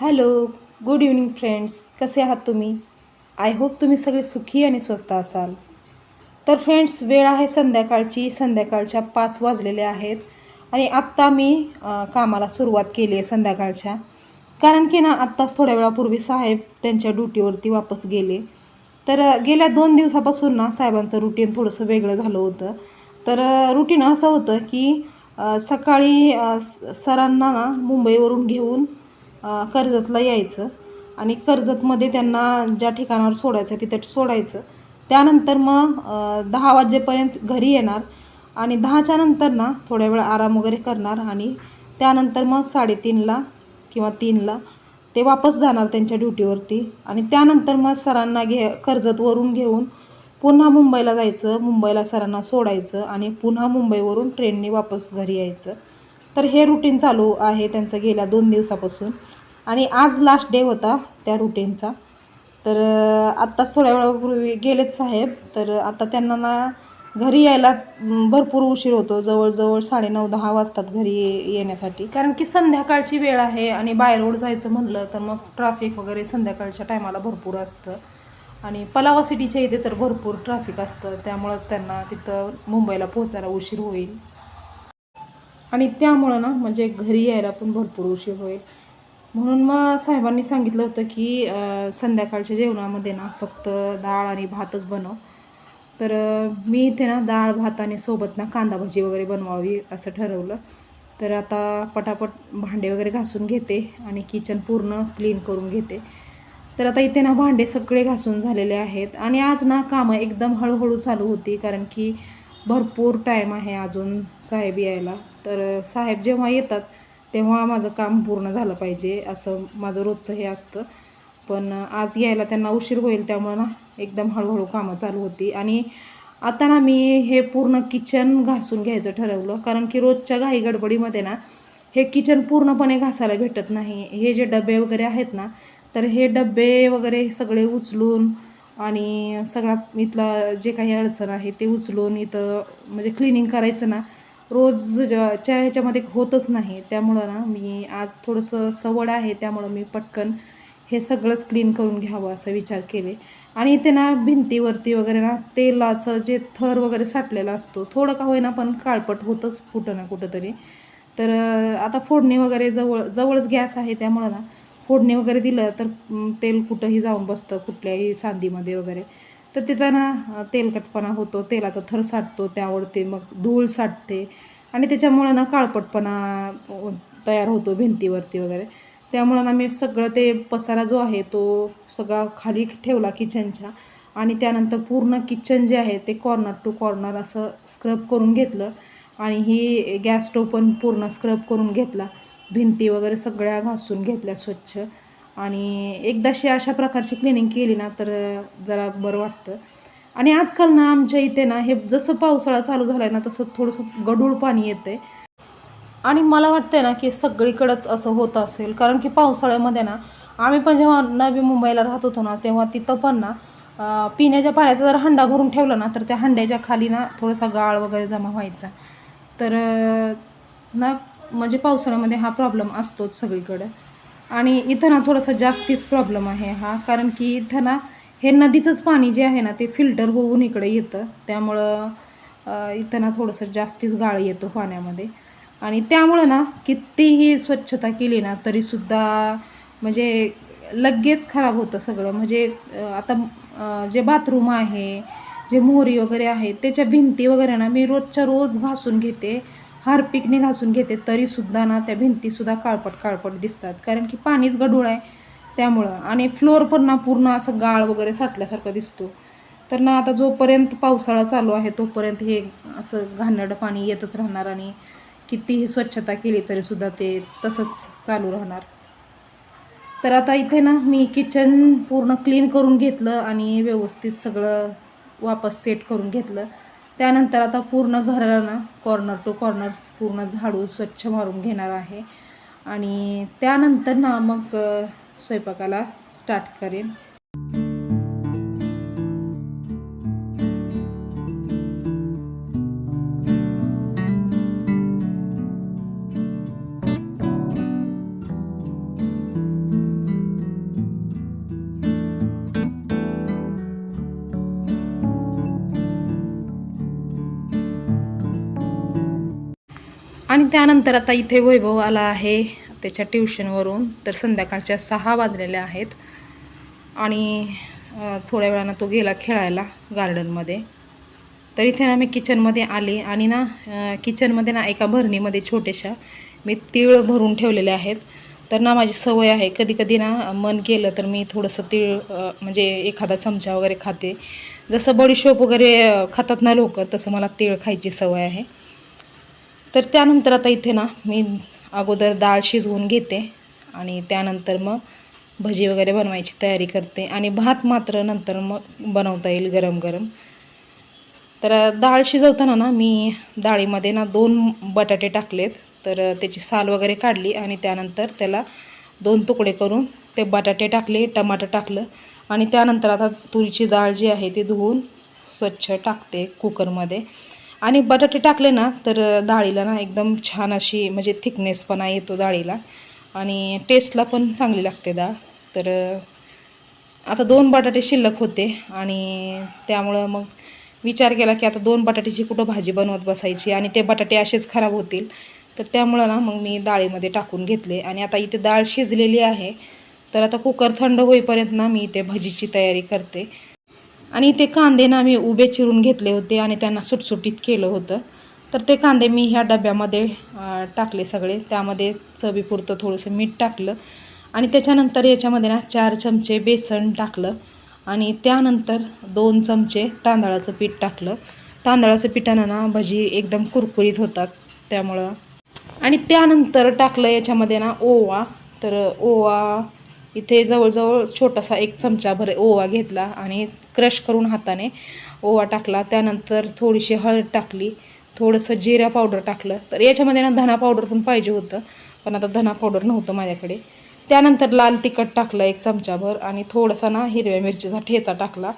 Hello good evening friends. कसे आहात तुम्ही? आय होप तुम्ही सगळे सुखी आणि स्वस्त असाल. तर फ्रेंड्स वेळ आहे संध्याकाळची. संध्याकाळच्या पाच वाजलेले आहेत. आणि आत्ता मी कामाला सुरुवात केली आहे संध्याकाळच्या. कारण की ना आत्ताच थोड्या वेळापूर्वी साहेब त्यांच्या ड्युटीवरती वापस गेले. तर गेल्या दोन दिवसापासून ना साहेबांचं रुटीन थोडंसं वेगळं झालं होतं. तर रुटीन असं होतं की सकाळी स- सरांना ना मुंबईवरून घेऊन कर्जतला यायचं. आणि कर्जतमध्ये त्यांना ज्या ठिकाणावर सोडायचं तिथे सोडायचं. त्यानंतर मग दहा वाजेपर्यंत घरी येणार आणि दहाच्या नंतर ना थोड्या वेळ आराम वगैरे करणार आणि त्यानंतर मग साडेतीनला किंवा तीनला ते वापस जाणार त्यांच्या ड्युटीवरती आणि त्यानंतर मग सरांना घे कर्जतवरून घेऊन पुन्हा मुंबईला जायचं मुंबईला सरांना सोडायचं आणि पुन्हा मुंबईवरून ट्रेनने वापस घरी यायचं. तर हे रुटीन चालू आहे त्यांचं गेल्या दोन दिवसापासून आणि आज लास्ट डे होता त्या रुटीनचा तर आत्ताच थोड्या वेळापूर्वी गेलेत साहेब. तर आता त्यांना ना घरी यायला भरपूर उशीर होतो. जवळजवळ साडेनऊ दहा वाजतात घरी येण्यासाठी. कारण की संध्याकाळची वेळ आहे आणि बाय रोड जायचं म्हणलं तर मग ट्रॅफिक वगैरे संध्याकाळच्या टायमाला भरपूर असतं. आणि पलावा सिटीच्या इथे तर भरपूर ट्रॅफिक असतं. त्यामुळंच त्यांना तिथं मुंबईला पोहोचायला उशीर होईल. आणि त्यामुळं ना म्हणजे घरी यायला पण भरपूर उशीर होईल. म्हणून मग साहेबांनी सांगितलं होतं की संध्याकाळच्या जेवणामध्ये ना फक्त डाळ आणि भातच बनव. तर मी इथे ना डाळ भात आणि सोबत ना कांदा भजी वगैरे बनवावी असं ठरवलं. तर आता पटापट भांडे वगैरे घासून घेते आणि किचन पूर्ण क्लीन करून घेते. तर आता इथे ना भांडे सगळे घासून झालेले आहेत. आणि आज ना कामं एकदम हळूहळू चालू होती कारण की भरपूर टाईम आहे अजून साहेब यायला. तर साहेब जेव्हा येतात तेव्हा माझं काम पूर्ण झालं पाहिजे असं माझं रोजचं हे असतं. पण आज यायला त्यांना उशीर होईल त्यामुळं ना एकदम हळूहळू कामं चालू होती. आणि आता ना मी हे पूर्ण किचन घासून घ्यायचं ठरवलं. कारण की रोजच्या घाई गडबडीमध्ये ना हे किचन पूर्णपणे घासायला भेटत नाही. हे जे डबे वगैरे आहेत ना तर हे डबे वगैरे सगळे उचलून आणि सगळा इथला जे काही अडचण आहे ते उचलून इथं म्हणजे क्लिनिंग करायचं ना रोज च्या ह्याच्यामध्ये होतच नाही. त्यामुळं ना मी आज थोडंसं सवड आहे त्यामुळं मी पटकन हे सगळंच क्लीन करून घ्यावं असा विचार केले. आणि इथे ना भिंतीवरती वगैरे ना तेलाचं जे थर वगैरे साठलेला असतो थोडं का होईना पण काळपट होतंच कुठं ना कुठं तरी तर आता फोडणी वगैरे जवळ जवळच गॅस आहे त्यामुळं ना फोडणी वगैरे दिलं तर तेल कुठंही जाऊन बसतं कुठल्याही सांदीमध्ये वगैरे. तर तिथं ना तेलकटपणा होतो तेलाचा थर साठतो त्यावरती मग धूळ साठते. आणि त्याच्यामुळं ना काळपटपणा तयार होतो भिंतीवरती वगैरे. त्यामुळं ना मी सगळं ते पसारा जो आहे तो सगळा खाली ठेवला किचनच्या. आणि त्यानंतर पूर्ण किचन जे आहे ते कॉर्नर टू कॉर्नर असं स्क्रब करून घेतलं. आणि ही गॅस स्टोव पण पूर्ण स्क्रब करून घेतला. भिंती वगैरे सगळ्या घासून घेतल्या स्वच्छ. आणि एकदाशी अशा प्रकारची क्लिनिंग केली ना तर जरा बरं वाटतं. आणि आजकाल ना आमच्या इथे ना हे जसं पावसाळा चालू झाला आहे ना तसं थोडंसं गढूळ पाणी येतं आहे आणि मला वाटतंय ना की सगळीकडंच असं होत असेल. कारण की पावसाळ्यामध्ये ना आम्ही पण जेव्हा नवी मुंबईला राहत होतो ना तेव्हा तिथं पण ना पिण्याच्या पाण्याचा जर हंडा भरून ठेवला ना तर त्या हंड्याच्या खाली ना थोडासा गाळ वगैरे जमा व्हायचा. तर ना म्हणजे पावसाळ्यामध्ये हा प्रॉब्लेम असतोच सगळीकडे. आणि इथं ना थोडासा जास्तीच प्रॉब्लेम आहे हा. कारण की इथं ना हे नदीचंच पाणी जे आहे ना ते फिल्टर होऊन इकडे येतं. त्यामुळं इथं ना थोडंसं जास्तीच गाळ येतो पाण्यामध्ये. आणि त्यामुळं ना कितीही स्वच्छता केली ना तरीसुद्धा म्हणजे लगेच खराब होतं सगळं. म्हणजे आता जे बाथरूम आहे जे मोहरी वगैरे आहे त्याच्या भिंती वगैरे ना मी रोजच्या रोज घासून घेते. हारपिकने घासून घेते तरीसुद्धा ना त्या भिंतीसुद्धा काळपट काळपट दिसतात. कारण की पाणीच गढूळ आहे त्यामुळं. आणि फ्लोअर पण ना पूर्ण असं गाळ वगैरे साठल्यासारखं दिसतो. तर ना आता जोपर्यंत पावसाळा चालू आहे तोपर्यंत हे असं घाणेरडं पाणी येतच राहणार आणि कितीही स्वच्छता केली तरीसुद्धा ते तसंच चालू राहणार. तर आता इथे ना मी किचन पूर्ण क्लीन करून घेतलं आणि व्यवस्थित सगळं वापस सेट करून घेतलं. त्यानंतर आता पूर्ण घराला ना कॉर्नर टू कॉर्नर पूर्ण झाडू स्वच्छ मारून घेणार आहे. आणि त्यानंतर ना मग स्वयंपाकाला स्टार्ट करेन. आणि त्यानंतर आता इथे वैभव आला आहे त्याच्या ट्युशनवरून. तर संध्याकाळच्या सहा वाजलेल्या आहेत. आणि थोड्या वेळानं तो गेला खेळायला गार्डनमध्ये. तर इथे ना मी किचनमध्ये आले आणि ना किचनमध्ये ना एका भरणीमध्ये छोट्याशा मी तीळ भरून ठेवलेले आहेत. तर ना माझी सवय आहे. कधी कधी ना मन केलं तर मी थोडंसं तीळ म्हणजे एखादा चमचा वगैरे खाते. जसं बडीशोप वगैरे खातात ना लोक तसं मला तीळ खायची सवय आहे. तर त्यानंतर आता इथे ना मी अगोदर डाळ शिजवून घेते आणि त्यानंतर मग भजी वगैरे बनवायची तयारी करते आणि भात मात्र नंतर मग बनवता येईल गरम गरम. तर डाळ शिजवताना ना मी डाळीमध्ये ना दोन बटाटे टाकलेत. तर त्याची साल वगैरे काढली आणि त्यानंतर त्याला दोन तुकडे करून ते बटाटे टाकले टमाटर टाकलं आणि त्यानंतर आता तुरीची डाळ जी आहे ती धुवून स्वच्छ टाकते कुकरमध्ये आणि बटाटे टाकले ना तर डाळीला ना एकदम छान अशी म्हणजे थिकनेसपणा येतो डाळीला. आणि टेस्टला पण चांगली लागते डाळ. तर आता दोन बटाटे शिल्लक होते आणि त्यामुळं मग विचार केला की आता दोन बटाट्याची कुठं भाजी बनवत बसायची आणि ते बटाटे असेच खराब होतील. तर त्यामुळं ना मग मी डाळीमध्ये टाकून घेतले आणि आता इथे डाळ शिजलेली आहे. तर आता कुकर थंड होईपर्यंत ना मी इथे भजीची तयारी करते. आणि ते कांदे ना मी उभे चिरून घेतले होते आणि त्यांना सुटसुटीत केलं होतं. तर ते कांदे मी ह्या डब्यामध्ये टाकले सगळे. त्यामध्ये चवीपुरतं थोडंसं मीठ टाकलं. आणि त्याच्यानंतर याच्यामध्ये ना चार चमचे बेसन टाकलं. आणि त्यानंतर दोन चमचे तांदळाचं पीठ टाकलं. तांदळाचं पिठानं ना भजी एकदम कुरकुरीत होतात त्यामुळं. आणि त्यानंतर टाकलं याच्यामध्ये ना ओवा. तर ओवा इथे जवळजवळ छोटासा एक चमचाभर ओवा घेतला आणि क्रश करून हाताने ओवा टाकला. त्यानंतर थोडीशी हळद टाकली थोडंसं जिरा पावडर टाकलं. तर याच्यामध्ये ना धना पावडर पण पाहिजे होतं पण आता धना पावडर नव्हतं माझ्याकडे. त्यानंतर लाल तिखट टाकलं एक चमचाभर आणि थोडासा ना हिरव्या मिरचीचा ठेचा टाकला.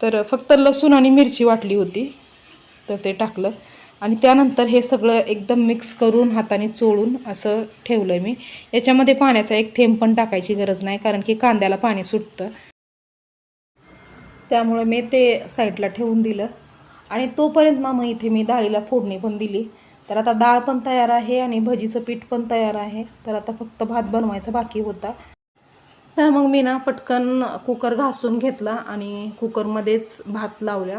तर फक्त लसूण आणि मिरची वाटली होती तर ते टाकलं. आणि त्यानंतर हे सगळं एकदम मिक्स करून हाताने चोळून असं ठेवलं आहे मी. याच्यामध्ये पाण्याचा एक थेंब पण टाकायची गरज नाही कारण की कांद्याला पाणी सुटतं. त्यामुळे मी ते साईडला ठेवून दिलं. आणि तोपर्यंत ना मग इथे मी डाळीला फोडणी पण दिली. तर आता डाळ पण तयार आहे आणि भजीचं पीठ पण तयार आहे. तर आता फक्त भात बनवायचा बाकी होता. तर मग मी ना पटकन कुकर घासून घेतला आणि कुकरमध्येच भात लावला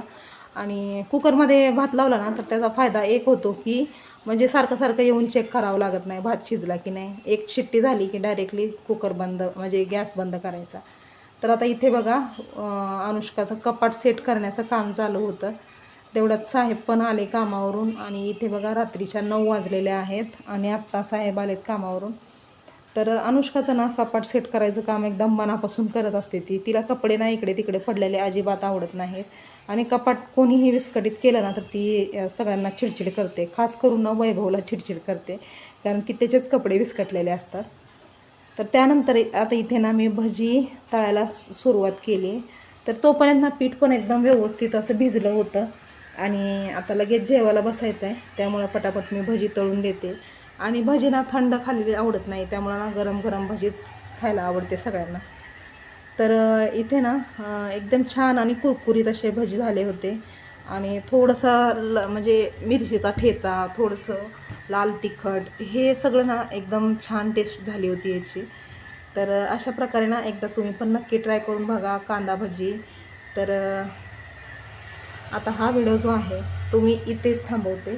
आणि कुकरमध्ये भात लावला ना तर त्याचा फायदा एक होतो की म्हणजे सारखं सारखं येऊन चेक करावं लागत नाही भात शिजला की नाही. एक शिट्टी झाली की डायरेक्टली कुकर बंद म्हणजे गॅस बंद करायचा. तर आता इथे बघा अनुष्काचं कपाट सेट करण्याचं काम चालू होतं. तेवढ्यात साहेब पण आले कामावरून आणि इथे बघा रात्रीच्या नऊ वाजलेल्या आहेत आणि आत्ता साहेब आलेत कामावरून. तर अनुष्काचं ना कपाट सेट करायचं काम एकदम मनापासून करत असते ती. तिला कपडे ना इकडे तिकडे पडलेले अजिबात आवडत नाहीत. आणि कपाट कोणीही विस्कटीत केलं ना तर ती सगळ्यांना चिडचिड करते. खास करून ना वैभवला चिडचिड करते. कारण की त्याचेच कपडे विस्कटलेले असतात. तर त्यानंतर आता इथे ना मी भजी तळायला सुरुवात केली. तर तोपर्यंत ना पीठ पण एकदम व्यवस्थित असं भिजलं होतं. आणि आता लगेच जेवायला बसायचं आहे त्यामुळं पटापट मी भजी तळून देते. आणि भजीना थंड खाल्लेली आवडत नाही त्यामुळं ना गरम गरम भजीच खायला आवडते सगळ्यांना. तर इथे ना एकदम छान आणि कुरकुरीत असे भजी झाले होते. आणि थोडंसा ल म्हणजे मिरचीचा ठेचा थोडंसं लाल तिखट हे सगळं ना एकदम छान टेस्ट झाली होती याची. तर अशा प्रकारे ना एकदा तुम्ही पण नक्की ट्राय करून बघा कांदा भजी. तर आता हा व्हिडिओ जो आहे तो मी इथेच थांबवते.